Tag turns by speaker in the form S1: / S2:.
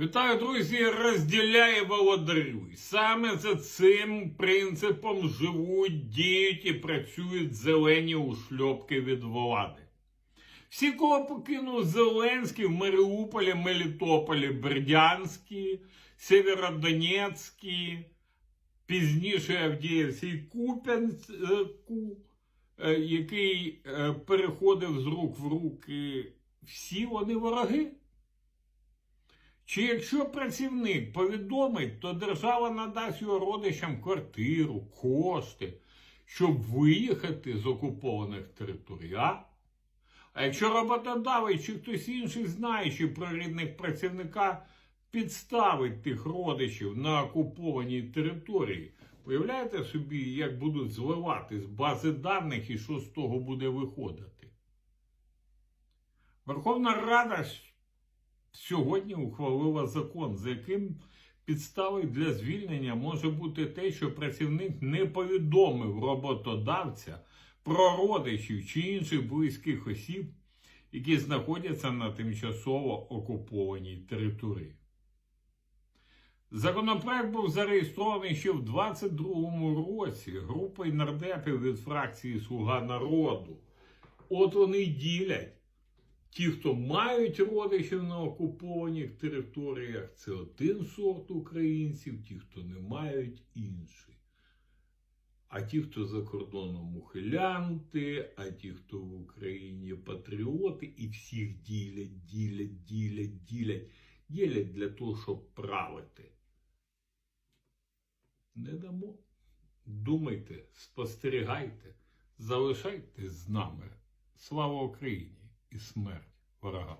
S1: Вітаю, друзі! Розділяє володарюй. Саме за цим принципом живуть, діють і працюють зелені ушльопки від влади. Всі, кого покинув Зеленський в Маріуполі, Мелітополі, Бердянській, Сєвєродонецькій, пізніше Авдіївці і Куп'янську, е, який е, переходив з рук в руки, всі вони вороги. Чи якщо працівник повідомить, то держава надасть його родичам квартиру, кошти, щоб виїхати з окупованих територій. А, а якщо роботодавець чи хтось інший, знаючи про рідних працівника, підставить тих родичів на окупованій території, уявляєте собі, як будуть зливати з бази даних і що з того буде виходити? Верховна Рада сьогодні ухвалила закон, за яким підставою для звільнення може бути те, що працівник не повідомив роботодавця про родичів чи інших близьких осіб, які знаходяться на тимчасово окупованій території. Законопроект був зареєстрований ще в 22-му році групою нардепів від фракції Слуга народу. От вони ділять. Ті, хто мають родичів на окупованих територіях, це один сорт українців, ті, хто не мають інший. А ті, хто за кордоном ухилянти, а ті, хто в Україні патріоти, і всіх ділять, ділять, ділять, ділять, ділять для того, щоб правити. Не дамо. Думайте, спостерігайте, залишайтесь з нами. Слава Україні! І смерть ворогам.